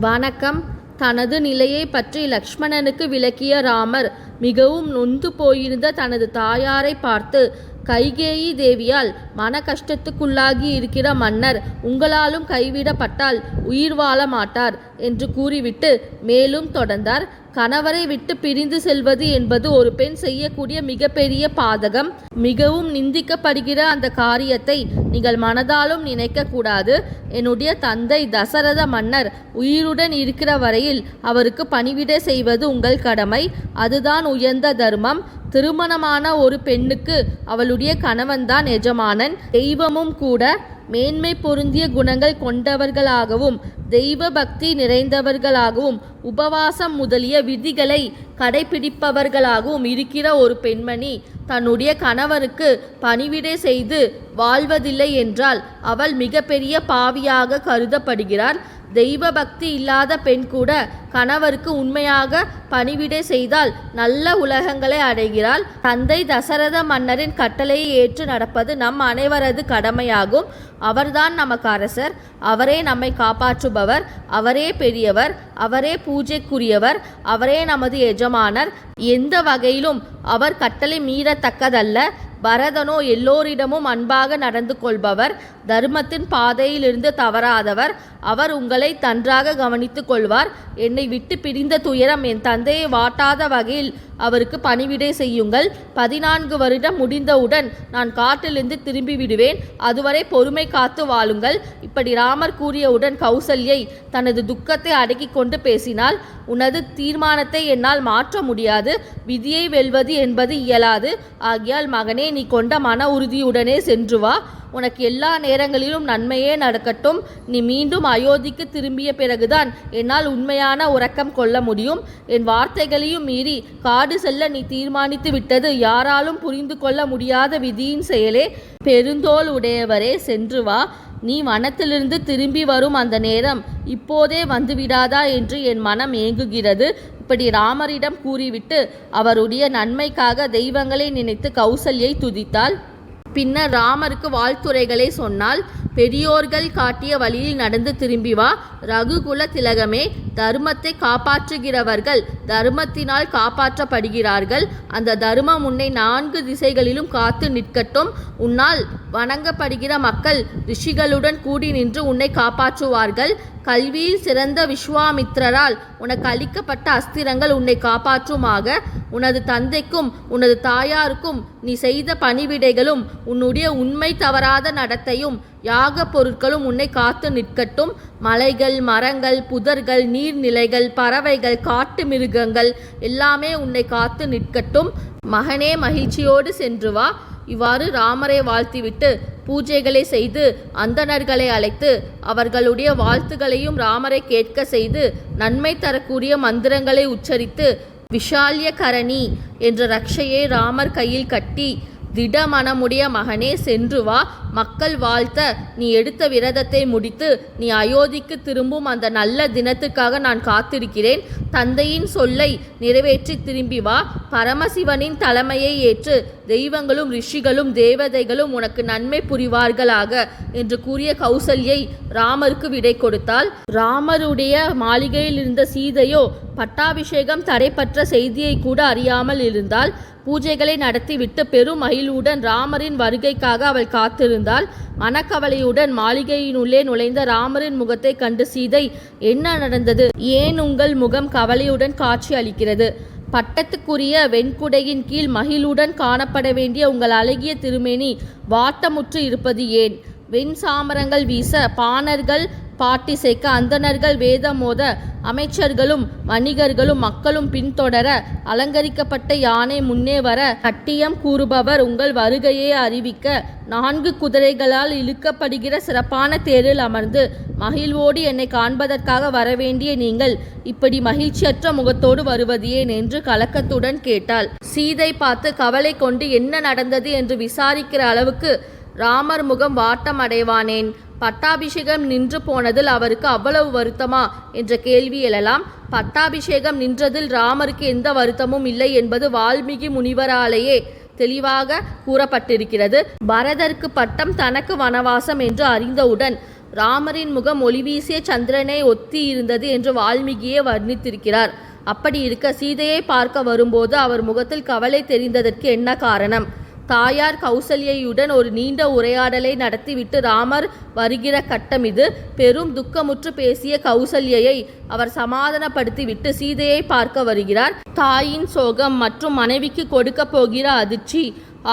வணக்கம். தனது நிலையை பற்றி லக்ஷ்மணனுக்கு விளக்கிய ராமர் மிகவும் நொந்து போயிருந்த தனது தாயாரை பார்த்து கைகேயி தேவியால் மன கஷ்டத்துக்குள்ளாகி இருக்கிற மன்னர் உங்களாலும் கைவிடப்பட்டால் உயிர் வாழ மாட்டார் என்று கூறிவிட்டு மேலும் தொடர்ந்தார். கணவரை விட்டு பிரிந்து செல்வது என்பது ஒரு பெண் செய்யக்கூடிய மிகப்பெரிய பாதகம். மிகவும் நிந்திக்கப்படுகிற அந்த காரியத்தை நீங்கள் மனதாலும் நினைக்க கூடாது. என்னுடைய தந்தை தசரத மன்னர் உயிருடன் இருக்கிற வரையில் அவருக்கு பணிவிடை செய்வது உங்கள் கடமை. அதுதான் உயர்ந்த தர்மம். திருமணமான ஒரு பெண்ணுக்கு அவளுடைய கணவன்தான் எஜமானன். தெய்வமும் கூட மேன்மை பொருந்திய குணங்கள் கொண்டவர்களாகவும் தெய்வ பக்தி நிறைந்தவர்களாகவும் உபவாசம் முதலிய விதிகளை கடைபிடிப்பவர்களாகவும் இருக்கிற ஒரு பெண்மணி தன்னுடைய கணவருக்கு பணிவிடை செய்து வாழ்வதில்லை என்றால் அவள் மிகப்பெரிய பாவியாக கருதப்படுகிறார். தெய்வ பக்தி இல்லாத பெண் கூட கணவருக்கு உண்மையாக பணிவிடை செய்தால் நல்ல உலகங்களை அடைகிறாள். தந்தை தசரத மன்னரின் கட்டளையை ஏற்று நடப்பது நம் அனைவரது கடமையாகும். அவர்தான் நமக்கு அரசர் அவரே நம்மை காப்பாற்றுபவர். அவரே பெரியவர். அவரே பூஜைக்குரியவர். அவரே நமது எஜமானர். எந்த வகையிலும் அவர் கட்டளை மீறத்தக்கதல்ல. பரதனோ எல்லோரிடமும் அன்பாக நடந்து கொள்பவர் தர்மத்தின் பாதையிலிருந்து தவறாதவர். அவர் உங்களை நன்றாக கவனித்துக் கொள்வார். என்னை விட்டு பிரிந்த துயரம் என் தந்தையை வாட்டாத வகையில் அவருக்கு பணிவிடை செய்யுங்கள். பதினான்கு வருடம் முடிந்தவுடன் நான் காட்டிலிருந்து திரும்பி விடுவேன் அதுவரை பொறுமை காத்து வாழுங்கள். இப்படி ராமர் கூறியவுடன் கௌசல்யை தனது துக்கத்தை அடக்கி கொண்டு பேசினால் உனது தீர்மானத்தை என்னால் மாற்ற முடியாது. விதியை வெல்வது என்பது இயலாது. ஆகியால் மகனே நீ கொண்ட மன உறுதியுடனே சென்று வா. உனக்கு எல்லா நேரங்களிலும் நன்மையே நடக்கட்டும். நீ மீண்டும் அயோத்திக்கு திரும்பிய பிறகுதான் என்னால் உண்மையான உறக்கம் கொள்ள முடியும். என் வார்த்தைகளையும் மீறி காடு செல்ல நீ தீர்மானித்து விட்டது யாராலும் புரிந்து கொள்ள முடியாத விதியின் செயலே. பெருந்தோல் உடையவரே சென்று வா. நீ வனத்திலிருந்து திரும்பி வரும் அந்த நேரம் இப்போதே வந்துவிடாதா என்று என் மனம் ஏங்குகிறது. இப்படி ராமரிடம் கூறிவிட்டு அவருடைய நன்மைக்காக தெய்வங்களை நினைத்து கௌசல்யை துதித்தாள். பின்னர் ராமருக்கு வாழ்த்துரைகளை சொன்னால் பெரியோர்கள் காட்டிய வழியில் நடந்து திரும்பி வா. ரகுகுல திலகமே தர்மத்தை காப்பாற்றுகிறவர்கள் தர்மத்தினால் காப்பாற்றப்படுகிறார்கள். அந்த தர்மம் உன்னை நான்கு திசைகளிலும் காத்து நிற்கட்டும். உன்னால் வணங்கப்படுகிற மக்கள் ரிஷிகளுடன் கூடி நின்று உன்னை காப்பாற்றுவார்கள். கல்வியில் சிறந்த விஸ்வாமித்திரரால் உனக்கு அளிக்கப்பட்ட அஸ்திரங்கள் உன்னை காப்பாற்றுமாக. உனது தந்தைக்கும் உனது தாயாருக்கும் நீ செய்த பணிவிடைகளும் உன்னுடைய உண்மை தவறாத நடத்தையும் யாக பொருட்களும் உன்னை காத்து நிற்கட்டும். மலைகள் மரங்கள் புதர்கள் நீர்நிலைகள் பறவைகள் காட்டு மிருகங்கள் எல்லாமே உன்னை காத்து நிற்கட்டும். மகனே மகிழ்ச்சியோடு சென்று வா. இவ்வாறு ராமரை வாழ்த்திவிட்டு பூஜைகளை செய்து அந்தணர்களை அழைத்து அவர்களுடைய வாழ்த்துகளையும் ராமரை கேட்க செய்து நன்மை தரக்கூடிய மந்திரங்களை உச்சரித்து விஷால்ய கரணி என்ற ரக்ஷையை ராமர் கையில் கட்டி திடமனமுடைய மகனே சென்று வா மக்கள் வாழ்த்த நீ எடுத்த விரதத்தை முடித்து நீ அயோத்திக்கு திரும்பும் அந்த நல்ல தினத்துக்காக நான் காத்திருக்கிறேன். தந்தையின் சொல்லை நிறைவேற்றி திரும்பி வா. பரமசிவனின் தலைமையை ஏற்று தெய்வங்களும் ரிஷிகளும் தேவதைகளும் உனக்கு நன்மை புரிவார்களாக என்று கூறிய கௌசல்யை ராமருக்கு விடை கொடுத்தாள். ராமருடைய மாளிகையில் இருந்த சீதையோ பட்டாபிஷேகம் தடைப்பற்ற செய்தியை கூட அறியாமல் இருந்தால் பூஜைகளை நடத்திவிட்டு பெரும் மகிழ்வுடன் ராமரின் வருகைக்காக அவள் காத்திருந்தாள். மனக்கவலையுடன் மாளிகையினுள்ளே நுழைந்த ராமரின் முகத்தை கண்டு சீதை என்ன நடந்தது? ஏன் உங்கள் முகம் கவலையுடன் காட்சி அளிக்கிறது. பட்டத்துக்குரிய வெண்குடையின் கீழ் மகிழுடன் காணப்பட வேண்டிய உங்கள் அழகிய திருமேனி வாட்டமுற்று இருப்பது ஏன்? வெண் சாமரங்கள் வீச பாணர்கள் பாட்டி அந்தணர்கள் வேதம் மோத அமைச்சர்களும் வணிகர்களும் மக்களும் பின்தொடர அலங்கரிக்கப்பட்ட யானை முன்னே வர கட்டியம் கூறுபவர் உங்கள் வருகையை அறிவிக்க நான்கு குதிரைகளால் இழுக்கப்படுகிற சிறப்பான தேரில் அமர்ந்து மகிழ்வோடு என்னை காண்பதற்காக வரவேண்டிய நீங்கள் இப்படி மகிழ்ச்சியற்ற முகத்தோடு வருவது என்று கலக்கத்துடன் கேட்டாள். சீதை பார்த்து கவலை கொண்டு என்ன நடந்தது என்று விசாரிக்கிற அளவுக்கு ராமர் முகம் வாட்டம் அடைவானேன் பட்டாபிஷேகம் நின்று போனதில் அவருக்கு அவ்வளவு வருத்தமா? என்ற கேள்வி எழலாம். பட்டாபிஷேகம் நின்றதில் ராமருக்கு எந்த வருத்தமும் இல்லை என்பது வால்மீகி முனிவராலேயே தெளிவாக கூறப்பட்டிருக்கிறது. பரதற்கு பட்டம் தனக்கு வனவாசம் என்று அறிந்தவுடன் ராமரின் முகம் ஒளிவீசிய சந்திரனை ஒத்தி இருந்தது என்று வால்மீகியே வர்ணித்திருக்கிறார். அப்படி இருக்க சீதையை பார்க்க வரும்போது அவர் முகத்தில் கவலை தெரிந்ததற்கு என்ன காரணம்? தாயார் கௌசல்யையுடன் ஒரு நீண்ட உரையாடலை நடத்திவிட்டு ராமர் வருகிற கட்டம் இது. பெரும் துக்கமுற்று பேசிய கௌசல்யை அவர் சமாதானப்படுத்திவிட்டு சீதையை பார்க்க வருகிறார். தாயின் சோகம் மற்றும் மனைவிக்கு கொடுக்க போகிற அதிர்ச்சி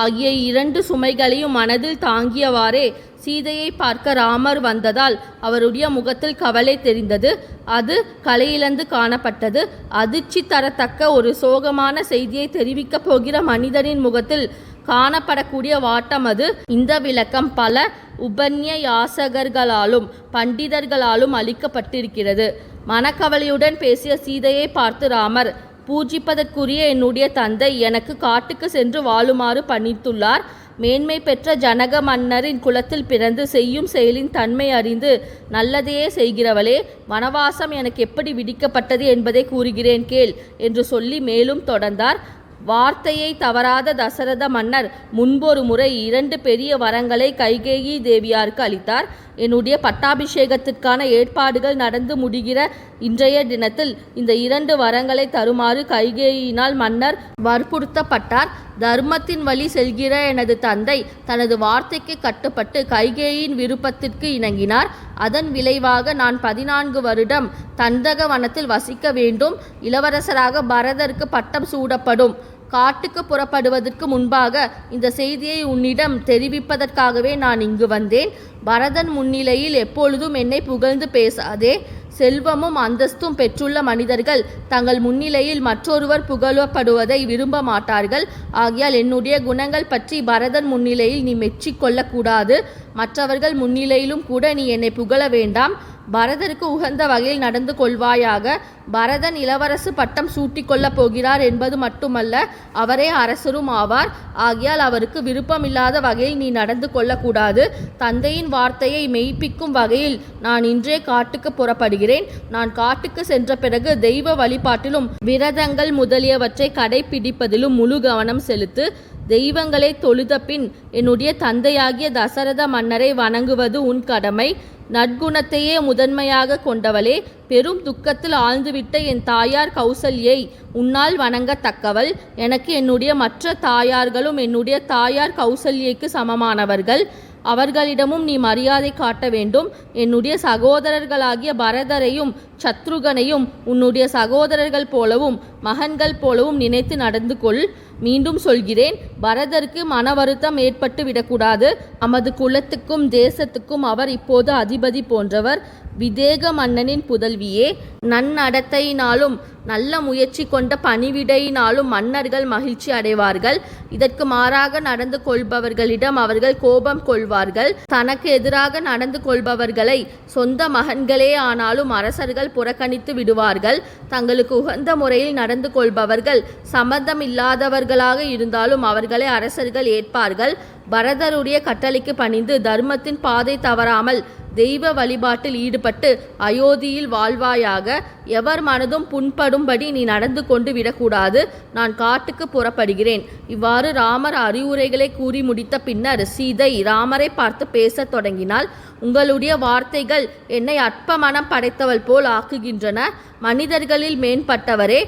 ஆகிய இரண்டு சுமைகளையும் மனதில் தாங்கியவாறே சீதையை பார்க்க ராமர் வந்ததால் அவருடைய முகத்தில் கவலை தெரிந்தது. அது கலையிழந்து காணப்பட்டது. அதிர்ச்சி தரத்தக்க ஒரு சோகமான செய்தியை தெரிவிக்கப் போகிற மனிதனின் முகத்தில் காணப்படக்கூடிய வாட்டம் அது. இந்த விளக்கம் பல உபன்யாசகர்களாலும் பண்டிதர்களாலும் அளிக்கப்பட்டிருக்கிறது. மனக்கவலையுடன் பேசிய சீதையை பார்த்து ராமர் பூஜிப்பதற்குரிய என்னுடைய தந்தை எனக்கு காட்டுக்கு சென்று வாழுமாறு பணித்துள்ளார். மேன்மை பெற்ற ஜனக மன்னரின் குலத்தில் பிறந்து செய்யும் செயலின் தன்மை அறிந்து நல்லதையே செய்கிறவளே வனவாசம் எனக்கு எப்படி விதிக்கப்பட்டது என்பதை கூறுகிறேன் கேள் என்று சொல்லி மேலும் தொடர்ந்தார். வார்த்தையை தவறாத தசரத மன்னர் முன்பொரு முறை இரண்டு பெரிய வரங்களை கைகேயி தேவியாருக்கு அளித்தார். என்னுடைய பட்டாபிஷேகத்திற்கான ஏற்பாடுகள் நடந்து முடிகிற இன்றைய தினத்தில் இந்த இரண்டு வரங்களை தருமாறு கைகேயினால் மன்னர் வற்புறுத்தப்பட்டார். தர்மத்தின் வழி செல்கிற எனது தந்தை தனது வார்த்தைக்கு கட்டுப்பட்டு கைகேயின் விருப்பத்திற்கு இணங்கினார். அதன் விளைவாக நான் பதினான்கு வருடம் தந்தக வனத்தில் வசிக்க வேண்டும். இளவரசராக பரதருக்கு பட்டம் சூடப்படும். காட்டுக்கு புறப்படுவதற்கு முன்பாக இந்த செய்தியை உன்னிடம் தெரிவிப்பதற்காகவே நான் இங்கு வந்தேன். பரதன் முன்னிலையில் எப்பொழுதும் என்னை புகழ்ந்து பேசாதே. செல்வமும் அந்தஸ்தும் பெற்றுள்ள மனிதர்கள் தங்கள் முன்னிலையில் மற்றொருவர் புகழப்படுவதை விரும்ப மாட்டார்கள். ஆகையால் என்னுடைய குணங்கள் பற்றி பரதன் முன்னிலையில் நீ மெச்சிக்கொள்ளக்கூடாது. மற்றவர்கள் முன்னிலையிலும் கூட நீ என்னை புகழ வேண்டாம். பரதருக்கு உகந்த வகையில் நடந்து கொள்வாயாக. பரதன் இளவரசு பட்டம் சூட்டிக்கொள்ளப் போகிறார் என்பது மட்டுமல்ல அவரே அரசரும் ஆவார். ஆகையால் அவருக்கு விருப்பமில்லாத வகையில் நீ நடந்து கொள்ளக்கூடாது. தந்தையின் வார்த்தையை மெய்ப்பிக்கும் வகையில் நான் இன்றே காட்டுக்கு புறப்படுகிறேன். நான் காட்டுக்கு சென்ற பிறகு தெய்வ வழிபாட்டிலும் விரதங்கள் முதலியவற்றை கடைபிடிப்பதிலும் முழு கவனம் செலுத்து தெய்வங்களை தொழுத பின் என்னுடைய தந்தையாகிய தசரத மன்னரை வணங்குவது உன் கடமை. நற்குணத்தையே முதன்மையாக கொண்டவளே பெரும் துக்கத்தில் ஆழ்ந்துவிட்ட என் தாயார் கௌசல்யை உன்னால் வணங்கத்தக்கவள் எனக்கு என்னுடைய மற்ற தாயார்களும் என்னுடைய தாயார் கௌசல்யைக்கு சமமானவர்கள். அவர்களிடமும் நீ மரியாதை காட்ட வேண்டும். என்னுடைய சகோதரர்களாகிய பரதரையும் சத்ருகனையும் உன்னுடைய சகோதரர்கள் போலவும் மகன்கள் போலவும் நினைத்து நடந்து கொள். மீண்டும் சொல்கிறேன் பரதருக்கு மன வருத்தம் ஏற்பட்டு விடக்கூடாது நமது குலத்துக்கும் தேசத்துக்கும் அவர் இப்போது அதிபதி போன்றவர். விதேக மன்னனின் புதல்வியே நன்னடத்தையினாலும் நல்ல முயற்சி கொண்ட பணிவிடையினாலும் மன்னர்கள் மகிழ்ச்சி அடைவார்கள். இதற்கு மாறாக நடந்து கொள்பவர்களிடம் அவர்கள் கோபம் கொள்வார்கள். தனக்கு எதிராக நடந்து கொள்பவர்களை சொந்த மகன்களே ஆனாலும் அரசர்கள் புறக்கணித்து விடுவார்கள். தங்களுக்கு உகந்த முறையில் நடந்து கொள்பவர்கள் சம்மந்தம் இல்லாதவர்களாக இருந்தாலும் அவர்களை அரசர்கள் ஏற்பார்கள். பரதருடைய கட்டளைக்கு பணிந்து தர்மத்தின் பாதை தவறாமல் தெய்வ வழிபாட்டில் ஈடுபட்டு அயோத்தியில் வாழ்வாயாக எவர் மனதும் புண்படும்படி நீ நடந்து கொண்டு விடக்கூடாது. நான் காட்டுக்கு புறப்படுகிறேன். இவ்வாறு ராமர் அறிவுரைகளை கூறி முடித்த பின்னர் சீதை ராமரை பார்த்து பேசத் தொடங்கினாள். உங்களுடைய வார்த்தைகள் என்னை அற்ப மனம் படைத்தவள் போல் ஆக்குகின்றன. மனிதர்களில் மேம்பட்டவரே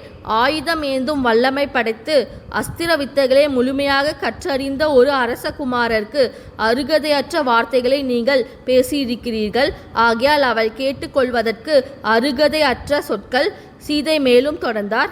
ஆயுதம் ஏந்தும் வல்லமை படைத்து அஸ்திர வித்தைகளை முழுமையாக கற்றறிந்த ஒரு அரசகுமாரருக்கு அருகதையற்ற வார்த்தைகளை நீங்கள் பேசியிருக்கிறீர்கள். ஆகையால் அவள் கேட்டுக்கொள்வதற்கு அருகதை அற்ற சொற்கள் சீதை மேலும் தொடர்ந்தார்.